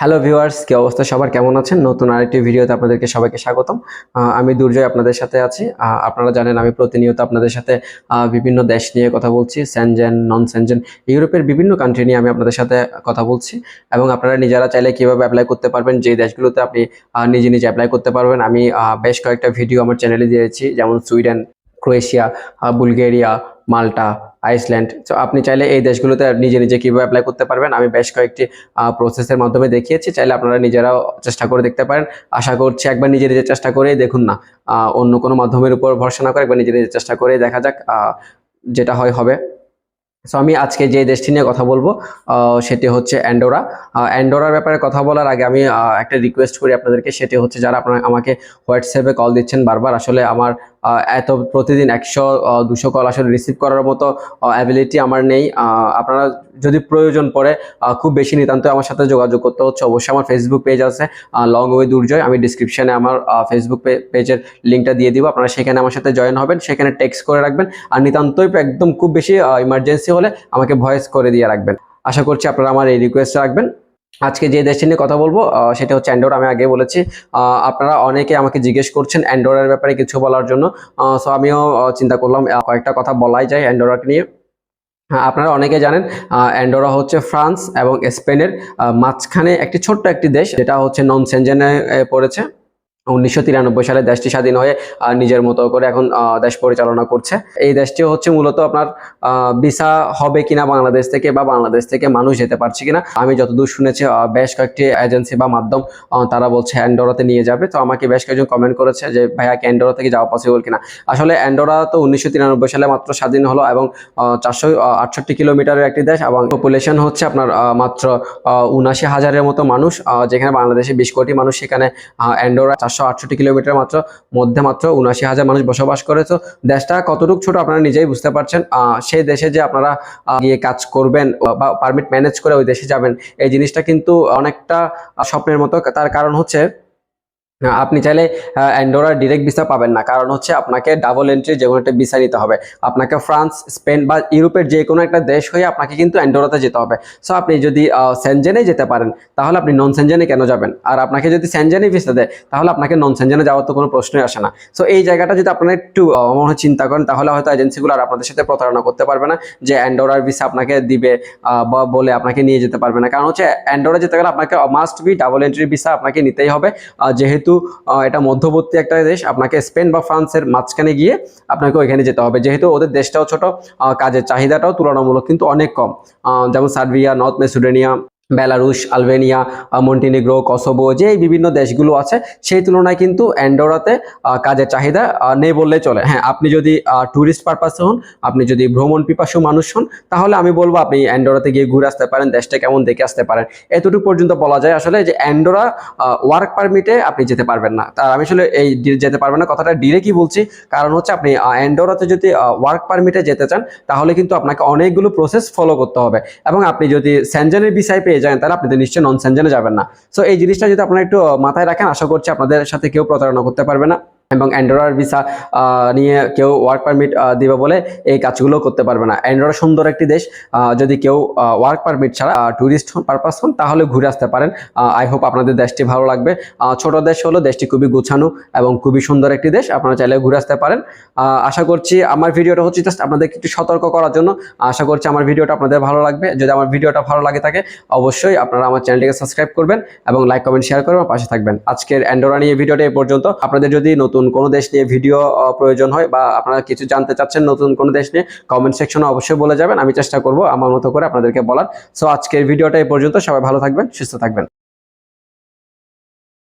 Hello viewers কি অবস্থা? সবার কেমন আছেন? নতুন আরেকটি ভিডিওতে আপনাদেরকে সবাইকে স্বাগতম। আমি দুর্জয় আপনাদের সাথে আছি। আপনারা জানেন আমি প্রতিনিয়ত আপনাদের সাথে বিভিন্ন দেশ নিয়ে কথা বলছি স্যানজেন নন স্যানজেন ইউরোপের বিভিন্ন কান্ট্রি নিয়ে আমি আপনাদের সাথে কথা বলছি। এবং আপনারা নিজেরা চাইলে কীভাবে অ্যাপ্লাই করতে পারবেন যে দেশগুলোতে আপনি নিজে নিজে অ্যাপ্লাই করতে পারবেন, আমি বেশ কয়েকটা ভিডিও আমার চ্যানেলে দিয়েছি, যেমন Sweden, Croatia Bulgaria Malta, Iceland. তো আপনি চাইলে এই দেশগুলোতে নিজে নিজে কীভাবে অ্যাপ্লাই করতে পারবেন, আমি বেশ কয়েকটি প্রসেসের মাধ্যমে দেখিয়েছি। চাইলে আপনারা নিজেরাও চেষ্টা করে দেখতে পারেন। আশা করছি একবার নিজে নিজে চেষ্টা করেই দেখুন না। অন্য কোনো মাধ্যমের উপর ভরসা না করে একবার নিজে নিজে চেষ্টা করে দেখা যাক যেটা হয় হবে। সো আমি আজকে যে দেশটি নিয়ে কথা বলব সেটি হচ্ছে অ্যান্ডোরা। অ্যান্ডোরার ব্যাপারে কথা বলার আগে আমি একটা রিকোয়েস্ট করি আপনাদেরকে। সেটি হচ্ছে যারা আপনারা আমাকে হোয়াটসঅ্যাপে কল দিচ্ছেন বারবার, আসলে আমার এত প্রতিদিন একশো দুশো কল আসলে রিসিভ করার মতো অ্যাবিলিটি আমার নেই। আপনারা যদি প্রয়োজন পড়ে খুব বেশি নিতান্ত আমার সাথে যোগাযোগ করতে হচ্ছে। অবশ্যই আমার ফেসবুক পেজ আছে লং ওয়ে দুর্জয় আমি ডিসক্রিপশানে আমার ফেসবুক পেজের লিঙ্কটা দিয়ে দিব। আপনারা সেখানে আমার সাথে জয়েন হবেন, সেখানে টেক্সট করে রাখবেন। আর নিতান্তই একদম খুব বেশি ইমার্জেন্সি হলে আমাকে ভয়েস করে দিয়ে রাখবেন। আশা করছি আপনারা আমার এই রিকোয়েস্ট রাখবেন। আজকে যে দেশটি নিয়ে কথা বলব সেটা হচ্ছে অ্যান্ডোর। আমি আগে বলেছি আপনারা অনেকে আমাকে জিজ্ঞেস করছেন অ্যান্ডোরের ব্যাপারে কিছু বলার জন্য। সো আমিও চিন্তা করলাম কয়েকটা কথা বলাই যায় অ্যান্ড্রয়েড নিয়ে। হ্যাঁ, আপনারা অনেকে জানেন অ্যান্ডোরা হচ্ছে ফ্রান্স এবং স্পেনের মাঝখানে একটি ছোট্ট একটি দেশ যেটা হচ্ছে নন সেনজেনে পড়েছে। উনিশশো তিরানব্বই সালে দেশটি স্বাধীন হয়ে নিজের মতো করে এখন দেশ পরিচালনা করছে। এই দেশটি হচ্ছে মূলত আপনার ভিসা হবে কিনা বাংলাদেশ থেকে বা বাংলাদেশ থেকে মানুষ যেতে পারছে কিনা, আমি যতদূর শুনেছি বেশ কয়েকটি এজেন্সি বা মাধ্যম তারা বলছে অ্যান্ডোরাতে নিয়ে যাবে। তো আমাকে বেশ কয়েকজন কমেন্ট করেছে যে, ভাইয়া অ্যান্ডোরা থেকে যাওয়া পসিবল কিনা? আসলে অ্যান্ডোরা তো উনিশশো তিরানব্বই সালে মাত্র স্বাধীন হলো এবং চারশো আটষট্টি কিলোমিটারের একটি দেশ এবং পপুলেশন হচ্ছে আপনার মাত্র উনাশি হাজারের মতো মানুষ যেখানে বাংলাদেশে বিশ কোটি মানুষ, সেখানে অ্যান্ডোরা চারশো আটষট্টি কিলোমিটার মাত্র, মধ্যে মাত্র উনাশি হাজার মানুষ বসবাস করে তো দেশটা কতটুকু ছোট আপনারা নিজেই বুঝতে পারছেন। সেই দেশে যে আপনারা গিয়ে কাজ করবেন বা পারমিট ম্যানেজ করে ওই দেশে যাবেন, এই জিনিসটা কিন্তু অনেকটা স্বপ্নের মতো। তার কারণ হচ্ছে আপনি চাইলে অ্যান্ডোরা ডিরেক্ট ভিসা পাবেন না। কারণ হচ্ছে আপনাকে ডাবল এন্ট্রি যে কোনো একটা ভিসা নিতে হবে। আপনাকে ফ্রান্স স্পেন বা ইউরোপের যে কোনো একটা দেশ হয়ে আপনাকে কিন্তু অ্যান্ডোরাতে যেতে হবে। সো আপনি যদি সেনজেনে যেতে পারেন তাহলে আপনি নন সেনজেনে কেন যাবেন? আর আপনাকে যদি সেনজেনে ভিসা দেয় তাহলে আপনাকে নন সেনজেনে যাওয়ার তো কোনো প্রশ্নই আসে না। সো এই জায়গাটা যদি আপনারা একটু মনে হয় চিন্তা করেন তাহলে হয়তো এজেন্সিগুলো আর আপনাদের সাথে প্রতারণা করতে পারবে না যে অ্যান্ডোরার ভিসা আপনাকে দিবে বা বলে আপনাকে নিয়ে যেতে পারবে না। কারণ হচ্ছে অ্যান্ডোরা যেতে গেলে আপনাকে must be double entry visa আপনাকে নিতেই হবে। আহ, যেহেতু এটা মধ্যবর্তী একটা দেশ, আপনাকে স্পেন বা ফ্রান্সের মাঝখানে গিয়ে আপনাকে ওইখানে যেতে হবে। যেহেতু ওদের দেশটাও ছোট কাজের চাহিদাটাও তুলনামূলক কিন্তু অনেক কম। যেমন Serbia, North Macedonia Belarus, Albania Montenegro, Kosovo যে বিভিন্ন দেশগুলো আছে, সেই তুলনায় কিন্তু অ্যান্ডোরাতে কাজের চাহিদা নেই বললে চলে। হ্যাঁ আপনি যদি ট্যুরিস্ট পারপাসে হন, আপনি যদি ভ্রমণ পিপাসু মানুষ হন, তাহলে আমি বলব আপনি অ্যান্ডোরাতে গিয়ে ঘুরে আসতে পারেন, দেশটা কেমন দেখে আসতে পারেন। এতটুকু পর্যন্ত বলা যায় আসলে যে অ্যান্ডোরা ওয়ার্ক পারমিটে আপনি যেতে পারবেন না। তার আমি আসলে এই যেতে পারবেন না, কথাটা ডিরেক্টই বলছি। কারণ হচ্ছে আপনি অ্যান্ডোরাতে যদি ওয়ার্ক পারমিটে যেতে চান, তাহলে কিন্তু আপনাকে অনেকগুলো প্রসেস ফলো করতে হবে। এবং আপনি যদি স্যানজেনের বিষয় পেয়ে যান, তাহলে আপনি নিশ্চয়ই নন স্যানজেনে যাবেন না। সো এই জিনিসটা যদি আপনারা একটু মাথায় রাখেন, আশা করছি আপনাদের সাথে কেউ প্রতারণা করতে পারবে না। এবং অ্যান্ড্রয়েড ভিসা নিয়ে কেউ ওয়ার্ক পারমিট দিবে বলে এই কাজগুলো করতে পারবে না। অ্যান্ড্রয়েড সুন্দর একটি দেশ যদি কেউ ওয়ার্ক পারমিট ছাড়া ট্যুরিস্ট পারপাস হন তাহলে ঘুরে আসতে পারেন। আই হোপ আপনাদের দেশটি ভালো লাগবে। ছোট দেশ হলো, দেশটি খুবই গুছানো এবং খুবই সুন্দর একটি দেশ, আপনারা চাইলে ঘুরে আসতে পারেন। আশা করছি আমার ভিডিওটা হচ্ছে জাস্ট আপনাদের একটু সতর্ক করার জন্য। আশা করছি আমার ভিডিওটা আপনাদের ভালো লাগবে। যদি আমার ভিডিওটা ভালো লাগে থাকে, অবশ্যই আপনারা আমার চ্যানেলটিকে সাবস্ক্রাইব করবেন এবং লাইক কমেন্ট শেয়ার করবেন পাশে থাকবেন। আজকের অ্যান্ডোরা নিয়ে ভিডিওটা এই পর্যন্ত। আপনাদের যদি নতুন কোনো দেশ নিয়ে ভিডিও প্রয়োজন হয় বা আপনারা কিছু জানতে চাচ্ছেন নতুন কোন দেশ নিয়ে কমেন্ট সেকশনে অবশ্যই বলে যাবেন, আমি চেষ্টা করব আমার মতো করে আপনাদেরকে বলার। সো আজকের ভিডিওটা এই পর্যন্ত, সবাই ভালো থাকবেন, সুস্থ থাকবেন।